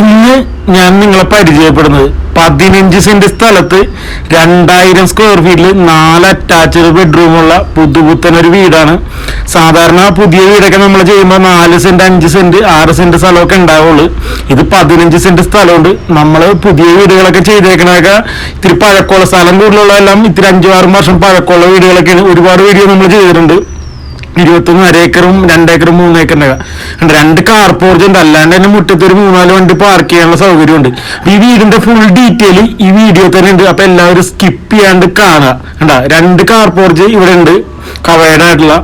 ഇന്ന് ഞാൻ നിങ്ങളെ പരിചയപ്പെടുന്നത് പതിനഞ്ച് സെന്റ് സ്ഥലത്ത് രണ്ടായിരം സ്ക്വയർ ഫീറ്റിൽ നാല് അറ്റാച്ച്ഡ് ബെഡ്റൂമുള്ള പുതുപുത്തൻ ഒരു വീടാണ്. സാധാരണ പുതിയ വീടൊക്കെ നമ്മൾ ചെയ്യുമ്പോൾ നാല് സെന്റ് അഞ്ച് സെന്റ് ആറ് സെന്റ് സ്ഥലമൊക്കെ ഉണ്ടാവുള്ളൂ. ഇത് പതിനഞ്ച് സെന്റ് സ്ഥലമുണ്ട്. നമ്മൾ പുതിയ വീടുകളൊക്കെ ചെയ്തേക്കണൊക്കെ ഇത്തിരി പഴക്കമുള്ള സ്ഥലം കൂടുതലുള്ളതെല്ലാം ഇത്തിരി അഞ്ചു ആറ് വർഷം പഴക്കമുള്ള വീടുകളൊക്കെയാണ്. ഒരുപാട് വീഡിയോ നമ്മൾ ചെയ്തിട്ടുണ്ട്. ഇരുപത്തൊന്ന് അരേക്കറും രണ്ടേക്കറും മൂന്നേക്കറിന്റെ ഉണ്ട് രണ്ട് കാർ പോർജ് ഉണ്ട്. അല്ലാണ്ട് തന്നെ മുറ്റത്ത് ഒരു മൂന്നാൽ വണ്ടി പാർക്ക് ചെയ്യാനുള്ള സൗകര്യമുണ്ട്. ഈ വീടിന്റെ ഫുൾ ഡീറ്റെയിൽ ഈ വീഡിയോ തന്നെ ഉണ്ട്. അപ്പൊ എല്ലാവരും സ്കിപ്പ് ചെയ്യാണ്ട് കാണുക. ഉണ്ടാ രണ്ട് കാർ പോർജ് ഇവിടെ ഉണ്ട്. കവേഡായിട്ടുള്ള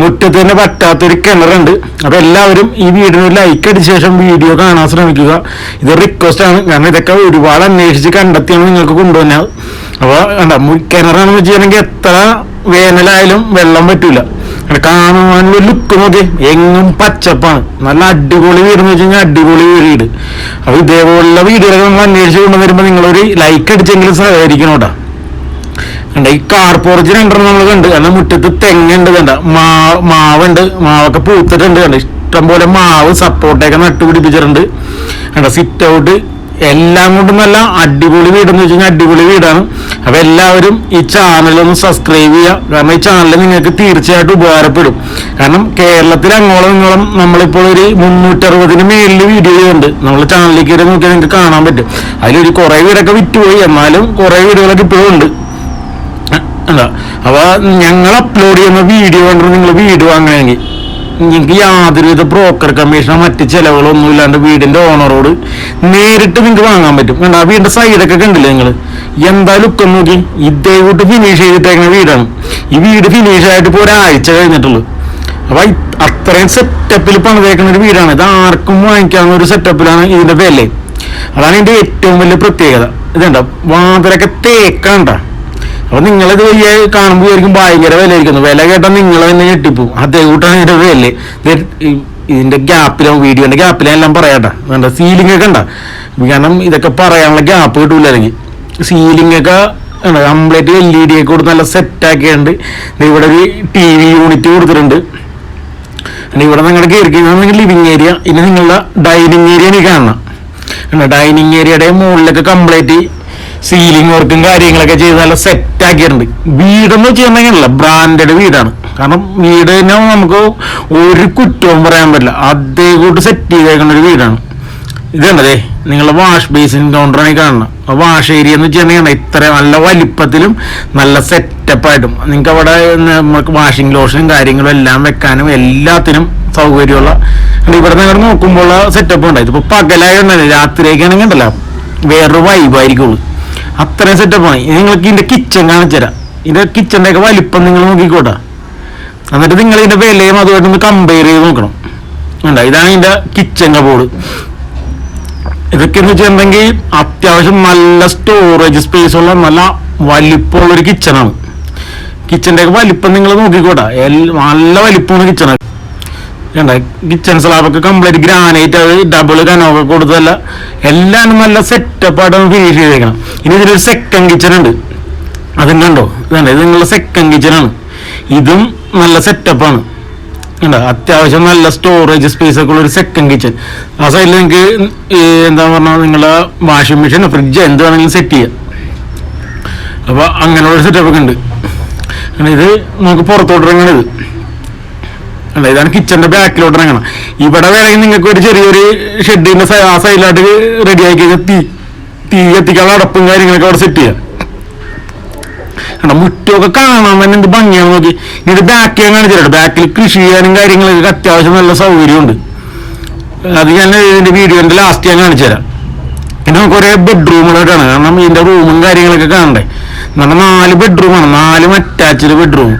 മുറ്റത്ത് തന്നെ പറ്റാത്തൊരു കിണറുണ്ട് അപ്പൊ എല്ലാവരും ഈ വീടിന് ലൈക്ക് അടിച്ച ശേഷം വീഡിയോ കാണാൻ ശ്രമിക്കുക. ഇത് റിക്വസ്റ്റ് ആണ്. കാരണം ഇതൊക്കെ ഒരുപാട് അന്വേഷിച്ച് കണ്ടെത്തിയാണ് നിങ്ങൾക്ക് കൊണ്ടുവന്നത്. അപ്പൊ കിണറാണെന്ന് വെച്ചിട്ടുണ്ടെങ്കിൽ എത്ര വേനലായാലും വെള്ളം പറ്റൂല. കാണാനുള്ള ലുക്ക് നോക്കി. എങ്ങും പച്ചപ്പാണ്. നല്ല അടിപൊളി വീട് എന്ന് വെച്ച് കഴിഞ്ഞാൽ അടിപൊളി വീട്. അപ്പൊ ഇതേപോലുള്ള വീടുകളൊക്കെ നമ്മൾ അന്വേഷിച്ച് കൊണ്ടുവരുമ്പോൾ നിങ്ങളൊരു ലൈക്ക് അടിച്ചെങ്കിലും സഹകരിക്കണം കേട്ടോ. കണ്ട ഈ കാർ പോർച്ച് രണ്ടെണ്ണം നമ്മൾ കണ്ട്. കാരണം മുറ്റത്ത് തെങ്ങുണ്ട് കണ്ട. മാ മാവുണ്ട്. മാവൊക്കെ പൂത്തിട്ടുണ്ട് കണ്ട. ഇഷ്ടം പോലെ മാവ് സപ്പോർട്ടൊക്കെ നട്ടുപിടിപ്പിച്ചിട്ടുണ്ട്. കണ്ട സിറ്റ് ഔട്ട് എല്ലാം കൊണ്ടും നല്ല അടിപൊളി വീടെന്ന് വെച്ച് കഴിഞ്ഞാൽ അടിപൊളി വീടാണ്. അപ്പൊ എല്ലാവരും ഈ ചാനൽ ഒന്ന് സബ്സ്ക്രൈബ് ചെയ്യുക കാരണം ഈ ചാനൽ നിങ്ങൾക്ക് തീർച്ചയായിട്ടും ഉപകാരപ്പെടും. കാരണം കേരളത്തിൽ അങ്ങോളം ഇങ്ങോളം നമ്മളിപ്പോൾ ഒരു മുന്നൂറ്ററുപതിന് മേലിൽ വീഡിയോ ഉണ്ട് നമ്മൾ ചാനലിലേക്ക് കയറി നോക്കിയാൽ നിങ്ങൾക്ക് കാണാൻ പറ്റും. അതിലൊരു കുറേ വീടൊക്കെ വിറ്റുപോയി. എന്നാലും കുറേ വീടുകളൊക്കെ ഇപ്പോഴും ഉണ്ട്. അതാ. അപ്പൊ ഞങ്ങൾ അപ്ലോഡ് ചെയ്യുന്ന വീഡിയോ കണ്ടിട്ട് നിങ്ങൾ വീട് വാങ്ങണമെങ്കിൽ നിങ്ങൾക്ക് യാതൊരുവിധ ബ്രോക്കർ കമ്മീഷനോ മറ്റ് ചെലവുകളൊന്നും ഇല്ലാണ്ട് വീടിന്റെ ഓണറോട് നേരിട്ട് നിങ്ങൾക്ക് വാങ്ങാൻ പറ്റും. കണ്ട ആ വീടിന്റെ സൈഡൊക്കെ കണ്ടില്ലേ നിങ്ങൾ എന്താ ലുക്കം നോക്കി. ഇതേ കൂട്ട് ഫിനിഷ് ചെയ്തിട്ടേക്കുന്ന വീടാണ്. ഈ വീട് ഫിനിഷ് ആയിട്ട് ഇപ്പോൾ ഒരാഴ്ച കഴിഞ്ഞിട്ടുള്ളൂ. അപ്പൊ അത്രയും സെറ്റപ്പിൽ പണിതേക്കുന്ന ഒരു വീടാണ്. ഇത് ആർക്കും വാങ്ങിക്കാവുന്ന ഒരു സെറ്റപ്പിലാണ് ഇതിന്റെ വില. അതാണ് ഇതിന്റെ ഏറ്റവും വലിയ പ്രത്യേകത. ഇതുണ്ട വാതിലൊക്കെ തേക്കണ്ട. അപ്പൊ നിങ്ങളിത് വലിയ കാണുമ്പോൾ ആയിരിക്കും ഭയങ്കര വില ആയിരിക്കുന്നു വില കേട്ടാൽ നിങ്ങൾ തന്നെ ഞെട്ടിപ്പോ അതേ കൂട്ടാണ് ഇതിന്റെ വില ഇതിന്റെ ഗ്യാപ്പിലും വീഡിയോന്റെ ഗ്യാപ്പിലും എല്ലാം പറയാട്ടാ എന്താ സീലിംഗ് ഒക്കെ ഉണ്ടാ? കാരണം ഇതൊക്കെ പറയാനുള്ള ഗ്യാപ്പ് കിട്ടൂല അല്ലെങ്കിൽ സീലിംഗ് ഒക്കെ കംപ്ലീറ്റ് എൽ ഇ ഡി ഒക്കെ കൊടുത്ത് നല്ല സെറ്റ് ആക്കിയുണ്ട് ദേ ഇവിടെ ഒരു ടി വി യൂണിറ്റ് കൊടുത്തിട്ടുണ്ട്. ഇവിടെ നിങ്ങളുടെ കയറി കഴിഞ്ഞാൽ ലിവിങ് ഏരിയ ഇനി നിങ്ങളുടെ ഡൈനിങ് ഏരിയ എനിക്ക് കാണണം. ഡൈനിങ് ഏരിയയുടെ മുകളിലൊക്കെ കംപ്ലീറ്റ് സീലിംഗ് വർക്കും കാര്യങ്ങളൊക്കെ ചെയ്ത് നല്ല സെറ്റ് ആക്കിയിട്ടുണ്ട്. വീടെന്ന് വെച്ചിട്ടുണ്ടെങ്കിലല്ല ബ്രാൻഡഡ് വീടാണ്. കാരണം വീട് തന്നെ നമുക്ക് ഒരു കുറ്റവും പറയാൻ പറ്റില്ല. അതേ കൂട്ട് സെറ്റ് ചെയ്തേക്കുന്ന ഒരു വീടാണ്. ഇത് കണ്ടതേ? നിങ്ങളുടെ വാഷ് ബേസിൻ കൗണ്ടറാണ് കാണണം അപ്പോൾ വാഷ് ഏരിയ എന്ന് വെച്ചിട്ടുണ്ടെങ്കിൽ ഇത്ര നല്ല വലിപ്പത്തിലും നല്ല സെറ്റപ്പായിട്ടും നിങ്ങൾക്ക് അവിടെ നമുക്ക് വാഷിംഗ് ലോഷനും കാര്യങ്ങളും എല്ലാം വെക്കാനും എല്ലാത്തിനും സൗകര്യമുള്ള ഇവിടെ നിങ്ങൾ നോക്കുമ്പോൾ സെറ്റപ്പ് ഉണ്ട്? ഇതിപ്പോൾ രാത്രിയൊക്കെ ആണെങ്കിൽ ഉണ്ടല്ലോ. വേറൊരു വൈബായിരിക്കുള്ളൂ അത്രയും സെറ്റപ്പാണ് നിങ്ങൾക്ക് ഇതിന്റെ കിച്ചൺ കാണിച്ചു തരാം. ഇതിന്റെ കിച്ചന്റെ ഒക്കെ വലിപ്പം നിങ്ങൾ നോക്കിക്കോട്ടെ. എന്നിട്ട് നിങ്ങൾ ഇതിന്റെ വിലയും അതുമായിട്ടൊന്ന് കമ്പയർ ചെയ്ത് നോക്കണം. വേണ്ട ഇതാണ് ഇതിന്റെ കിച്ചൺ കബോർഡ് ഇതൊക്കെ എന്ന് വെച്ചിട്ടുണ്ടെങ്കിൽ അത്യാവശ്യം നല്ല സ്റ്റോറേജ് സ്പേസ് ഉള്ള നല്ല വലിപ്പമുള്ളൊരു കിച്ചണാണ് കിച്ചന്റെ ഒക്കെ വലിപ്പം നിങ്ങൾ നോക്കിക്കോട്ടെ. നല്ല വലിപ്പമാണ് കിച്ചണ് കണ്ട കിച്ചൺ സ്ലാബൊക്കെ കംപ്ലീറ്റ് ഗ്രാനൈറ്റ് അത് ഡബിൾ കനോക്കെ കൊടുത്തല്ല എല്ലാം നല്ല സെറ്റപ്പ് ആയിട്ട് ഫിനിഷ് ചെയ്തേക്കണം. ഇനി ഇതിലൊരു സെക്കൻഡ് കിച്ചൺ ഉണ്ട്. അതും കണ്ടോ? ഇതുണ്ട്. ഇത് നിങ്ങളുടെ സെക്കൻഡ് കിച്ചണാണ് ഇതും നല്ല സെറ്റപ്പാണ് കണ്ടോ? അത്യാവശ്യം നല്ല സ്റ്റോറേജ് സ്പേസ് ഒക്കെ ഉള്ള ഒരു സെക്കൻഡ് കിച്ചൺ ആ സൈഡിൽ നിങ്ങൾക്ക് എന്താ പറഞ്ഞാൽ നിങ്ങളുടെ വാഷിംഗ് മെഷീൻ ഫ്രിഡ്ജ് എന്ത് വേണമെങ്കിലും സെറ്റ് ചെയ്യാം. അപ്പോൾ അങ്ങനെയുള്ള സെറ്റപ്പ് ഒക്കെ ഉണ്ട്. ഇത് നമുക്ക് പുറത്തോട്ട് ഇറങ്ങണത്. അല്ല ഇതാണ് കിച്ചന്റെ ബാക്കിലോട്ട് ഇറങ്ങണം. ഇവിടെ വേണമെങ്കിൽ നിങ്ങൾക്ക് ഒരു ചെറിയൊരു ഷെഡിന്റെ ആ സൈഡിലായിട്ട് റെഡി ആക്കി കഴിഞ്ഞാൽ തീ തീ കത്തിക്കാനുള്ള അടപ്പും കാര്യങ്ങളൊക്കെ അവിടെ സെറ്റ് ചെയ്യാം. കണ്ടോ മുറ്റമൊക്കെ കാണാൻ തന്നെ എന്ത് ഭംഗിയാണ് നോക്കി. ഇത് ബാക്കി കാണിച്ചിട്ട് ബാക്കിൽ കൃഷി ചെയ്യാനും കാര്യങ്ങളൊക്കെ അത്യാവശ്യം നല്ല സൗകര്യമുണ്ട്. അത് ഞാൻ ഇതിന്റെ വീഡിയോന്റെ ലാസ്റ്റ് ഞാൻ കാണിച്ചു തരാം. പിന്നെ നമുക്ക് ഒരേ ബെഡ്റൂമുകളായിട്ടാണ് കാരണം ഇതിന്റെ റൂമും കാര്യങ്ങളൊക്കെ കാണണ്ടേ? നമ്മുടെ നാല് ബെഡ്റൂമാണ് നാലും അറ്റാച്ച്ഡ് ബെഡ്റൂം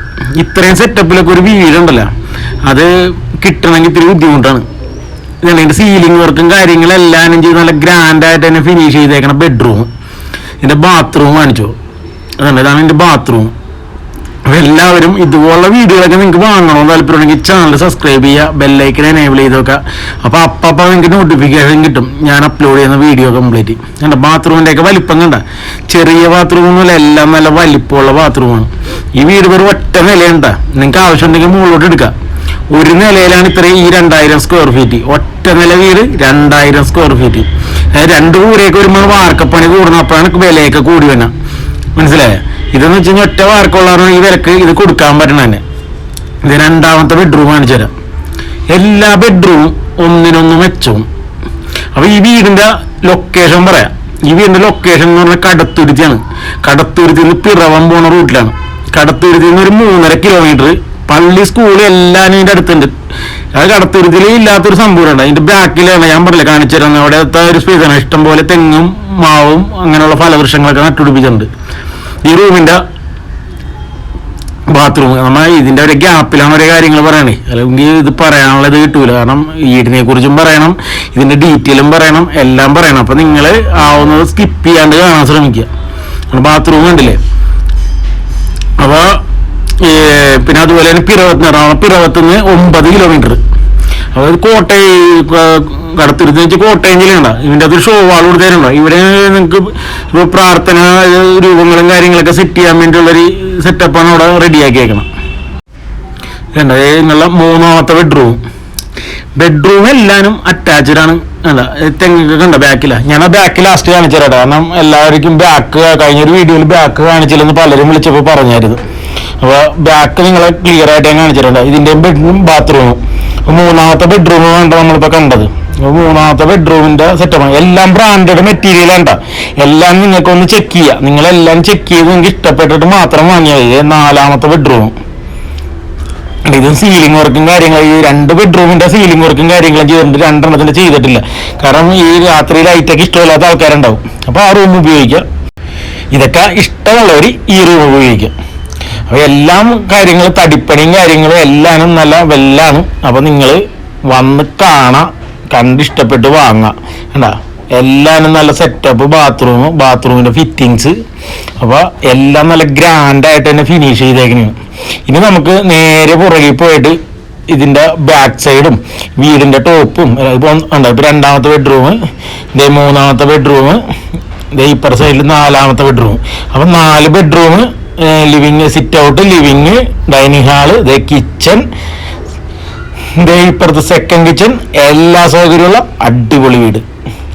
ഇത്രയും സെറ്റപ്പിലൊക്കെ ഒരു വീടുണ്ടല്ലോ അത് കിട്ടണമെങ്കിൽ ഇത്തിരി ബുദ്ധിമുട്ടാണ്. ഇതിന്റെ സീലിംഗ് വർക്കും കാര്യങ്ങളെല്ലാം ചെയ്ത് നല്ല ഗ്രാൻഡ് ആയിട്ട് തന്നെ ഫിനിഷ് ചെയ്തേക്കണ ബെഡ്റൂം എന്റെ ബാത്റൂം കാണിച്ചോ. അതാണ് ഇതാണ് എന്റെ ബാത്റൂം എല്ലാവരും ഇതുപോലുള്ള വീഡിയോകളൊക്കെ നിങ്ങൾക്ക് വാങ്ങണമെന്ന് താല്പര്യമുണ്ടെങ്കിൽ ചാനൽ സബ്സ്ക്രൈബ് ചെയ്യുക ബെല്ലൈക്കൻ എനേബിൾ ചെയ്ത് വെക്കുക. അപ്പൊ അപ്പപ്പ നിങ്ങൾക്ക് നോട്ടിഫിക്കേഷൻ കിട്ടും. ഞാൻ അപ്ലോഡ് ചെയ്യുന്ന വീഡിയോ കംപ്ലീറ്റ് എന്റെ ബാത്റൂമിന്റെ ഒക്കെ വലിപ്പം കണ്ട? ചെറിയ ബാത്റൂം ഒന്നുമല്ല എല്ലാം നല്ല വലിപ്പമുള്ള ബാത്റൂമാണ് ഈ വീട് വെറും ഒറ്റ നിലയുണ്ട നിങ്ങൾക്ക് ആവശ്യമുണ്ടെങ്കിൽ മുകളിലോട്ട് എടുക്കാം ഒരു നിലയിലാണ് ഇത്രയും ഈ രണ്ടായിരം സ്ക്വയർ ഫീറ്റ് ഒറ്റ നില വീട് രണ്ടായിരം സ്ക്വയർ ഫീറ്റ് രണ്ട് കൂരയൊക്കെ വരുമ്പോൾ വാർക്കപ്പണി കൂടുന്നപ്പോഴാണ് വിലയൊക്കെ കൂടി വന്ന മനസ്സിലായോ? ഇതെന്ന് വെച്ച് കഴിഞ്ഞാൽ ഒറ്റ വാർക്കുള്ളവരാണ് ഈ വിലക്ക് ഇത് കൊടുക്കാൻ പറ്റണ തന്നെ ഇത് രണ്ടാമത്തെ ബെഡ്റൂം ആണ് തരാം എല്ലാ ബെഡ്റൂമും ഒന്നിനൊന്ന് മെച്ചവും. അപ്പൊ ഈ വീടിന്റെ ലൊക്കേഷൻ പറയാം. ഈ വീടിന്റെ ലൊക്കേഷൻ എന്ന് പറഞ്ഞാൽ കടത്തുരുത്തിയാണ്. കടത്തുരുത്തി നിന്ന് പിറവം പോണ റൂട്ടിലാണ്. കടത്തുരുത്തി നിന്ന് ഒരു മൂന്നര കിലോമീറ്റർ പള്ളി സ്കൂൾ എല്ലാം ഇതിന്റെ അടുത്തുണ്ട്. അത് കടത്തുരുത്തിൽ ഇല്ലാത്തൊരു സംഭവമുണ്ട് അതിന്റെ ബാക്കിലാണ് ഞാൻ പറഞ്ഞില്ല കാണിച്ചു തരാം. അവിടുത്തെ ഒരു സ്പേസാണ് ഇഷ്ടംപോലെ തെങ്ങും മാവും അങ്ങനെയുള്ള ഫലവൃക്ഷങ്ങളൊക്കെ നട്ടുപിടിപ്പിച്ചിട്ടുണ്ട്. ഈ റൂമിന്റെ ബാത്റൂം നമ്മ ഇതിന്റെ ഒരു ഗ്യാപ്പിലാണ് ഓരോ കാര്യങ്ങൾ പറയണേ. അല്ലെങ്കിൽ ഇത് പറയാനുള്ളത് കിട്ടൂല. കാരണം വീടിനെ കുറിച്ചും പറയണം ഇതിന്റെ ഡീറ്റെയിലും പറയണം എല്ലാം പറയണം. അപ്പൊ നിങ്ങൾ ആവുന്നത് സ്കിപ്പ് ചെയ്യാണ്ട് കാണാൻ ശ്രമിക്കുക. ബാത്റൂം കണ്ടില്ലേ? അപ്പൊ ഏ, പിന്നെ അതുപോലെ തന്നെ പിറവത്ത് എറണാകുളം പിറവത്ത് നിന്ന് ഒമ്പത് കിലോമീറ്റർ അതായത് കോട്ടയം കടത്തിരുന്ന് വെച്ച് കോട്ടയം ജില്ലയുണ്ട ഇതിന്റെ അതൊരു ഷോ വാൾ കൊടുത്തേരുണ്ടോ ഇവിടെ നിങ്ങൾക്ക് ഇപ്പോൾ പ്രാർത്ഥന രൂപങ്ങളും കാര്യങ്ങളൊക്കെ സെറ്റ് ചെയ്യാൻ വേണ്ടിയുള്ളൊരു സെറ്റപ്പാണ് അവിടെ റെഡിയാക്കിയേക്കണം എന്താ നിങ്ങളുടെ മൂന്നാമത്തെ ബെഡ്റൂം ബെഡ്റൂം എല്ലാനും അറ്റാച്ച്ഡ് ആണ്. അല്ല തെങ്ങൊക്കെ ഉണ്ട് ബാക്കില ഞാൻ ആ ബാക്ക് ലാസ്റ്റ് കാണിച്ചു കാരണം എല്ലാവർക്കും ബാക്ക് കഴിഞ്ഞൊരു വീഡിയോയിൽ ബാക്ക് കാണിച്ചില്ലെന്ന് പലരും വിളിച്ചപ്പോൾ പറഞ്ഞായിരുന്നു. അപ്പോൾ ബാക്ക് നിങ്ങളെ ക്ലിയർ ആയിട്ട് ഞാൻ കാണിച്ചിട്ടുണ്ട് ഇതിന്റെ ബെഡ്റൂം ബാത്റൂമും മൂന്നാമത്തെ ബെഡ്റൂം വേണ്ട നമ്മളിപ്പോൾ കണ്ടത്. മൂന്നാമത്തെ ബെഡ്റൂമിന്റെ സെറ്റപ്പാണ് എല്ലാം ബ്രാൻഡഡ് മെറ്റീരിയൽ ഉണ്ട് എല്ലാം നിങ്ങൾക്ക് ഒന്ന് ചെക്ക് ചെയ്യാം. നിങ്ങളെല്ലാം ചെക്ക് ചെയ്ത് നിങ്ങൾക്ക് ഇഷ്ടപ്പെട്ടിട്ട് മാത്രം വാങ്ങിയാൽ മതി. നാലാമത്തെ ബെഡ്റൂം ഇത് സീലിംഗ് വർക്കും കാര്യങ്ങളും. ഈ രണ്ട് ബെഡ്റൂമിന്റെ സീലിംഗ് വർക്കും കാര്യങ്ങളും ചെയ്തിട്ടുണ്ട്. രണ്ടെണ്ണത്തിന്റെ ചെയ്തിട്ടില്ല. കാരണം ഈ രാത്രി ലൈറ്റൊക്കെ ഇഷ്ടമില്ലാത്ത ആൾക്കാരുണ്ടാവും. അപ്പൊ ആ റൂം ഉപയോഗിക്കാം. ഇതൊക്കെ ഇഷ്ടമുള്ളവർ ഈ റൂം ഉപയോഗിക്കാം. അപ്പൊ എല്ലാം കാര്യങ്ങൾ തടിപ്പണിയും കാര്യങ്ങളും എല്ലാനും നല്ല വെല്ലാണ്. അപ്പൊ നിങ്ങൾ വന്ന് കാണാം കണ്ട് ഇഷ്ടപ്പെട്ട് വാങ്ങാം. കണ്ടാ? എല്ലാനും നല്ല സെറ്റപ്പ് ബാത്റൂം ബാത്റൂമിന്റെ ഫിറ്റിങ്സ് അപ്പൊ എല്ലാം നല്ല ഗ്രാൻഡ് ആയിട്ട് തന്നെ ഫിനിഷ് ചെയ്തേക്കണേ. ഇനി നമുക്ക് നേരെ പുറകിൽ പോയിട്ട് ഇതിന്റെ ബാക്ക് സൈഡും വീടിന്റെ ടോപ്പും ഇപ്പൊ ഉണ്ട് രണ്ടാമത്തെ ബെഡ്റൂം ഇതേ മൂന്നാമത്തെ ബെഡ്റൂം ഇതേ ഇപ്പുറ സൈഡിൽ നാലാമത്തെ ബെഡ്റൂം അപ്പൊ നാല് bedroom living sit out living dining hall the kitchen ഇപ്പുറത്ത് സെക്കൻഡ് കിച്ചൺ എല്ലാ സൗകര്യമുള്ള അടിപൊളി വീട്.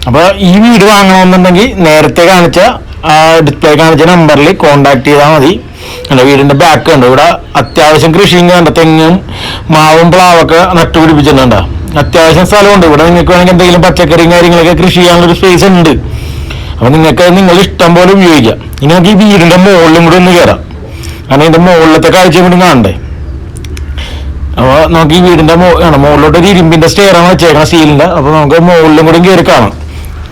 അപ്പോൾ ഈ വീട് വാങ്ങണമെന്നുണ്ടെങ്കിൽ നേരത്തെ കാണിച്ച ഡിസ്പ്ലേ കാണിച്ച നമ്പറിൽ കോണ്ടാക്ട് ചെയ്താൽ മതി. എന്റെ വീടിന്റെ ബാക്ക് ഉണ്ട് ഇവിടെ അത്യാവശ്യം കൃഷിയും കണ്ട? തെങ്ങും മാവും പ്ലാവൊക്കെ നട്ടുപിടിപ്പിച്ചിട്ടുണ്ട് അത്യാവശ്യം സ്ഥലമുണ്ട്. ഇവിടെ നിങ്ങൾക്ക് വേണമെങ്കിൽ എന്തെങ്കിലും പച്ചക്കറിയും കാര്യങ്ങളൊക്കെ കൃഷി ചെയ്യാനുള്ള ഒരു സ്പേസ് ഉണ്ട്. അപ്പൊ നിങ്ങൾക്ക് നിങ്ങൾ ഇഷ്ടം പോലെ ഉപയോഗിക്കാം. ഇനി നമുക്ക് ഈ വീടിന്റെ മുകളിലും കൂടെ ഒന്ന് കയറാം കാരണം ഇതിന്റെ മുകളിലത്തെ കാഴ്ച കൂടി കാണണ്ടേ? അപ്പോൾ നമുക്ക് ഈ വീടിന്റെ മോ- ആണ് മുകളിലോട്ട് ഒരു ഇരുമ്പിന്റെ സ്റ്റെയർ ആണ് വെച്ചേക്കണം സ്റ്റീലിന്റെ അപ്പോൾ നമുക്ക് മുകളിലും കൂടി കയറി കാണാം.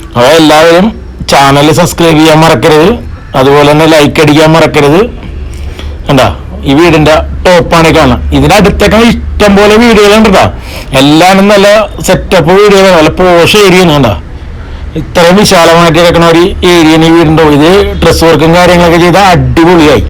അപ്പൊ എല്ലാവരും ചാനൽ സബ്സ്ക്രൈബ് ചെയ്യാൻ മറക്കരുത്. അതുപോലെ തന്നെ ലൈക്ക് അടിക്കാൻ മറക്കരുത്. എന്താ ഈ വീടിന്റെ ടോപ്പാണ് കാണാം. ഇതിന്റെ അടുത്തൊക്കെ ഇഷ്ടം പോലെ വീടുകളുണ്ട് കേട്ടോ എല്ലാവരും നല്ല സെറ്റപ്പ് വീടുകളാണ്. നല്ല പോഷ ഏരിയ കണ്ടാ. ഇത്രയും വിശാലമായിട്ട് കിടക്കണ ഒരു ഏരിയ വീടുണ്ടോ? ഇത് ഡ്രസ് വർക്കും കാര്യങ്ങളൊക്കെ ചെയ്താൽ അടിപൊളിയായി.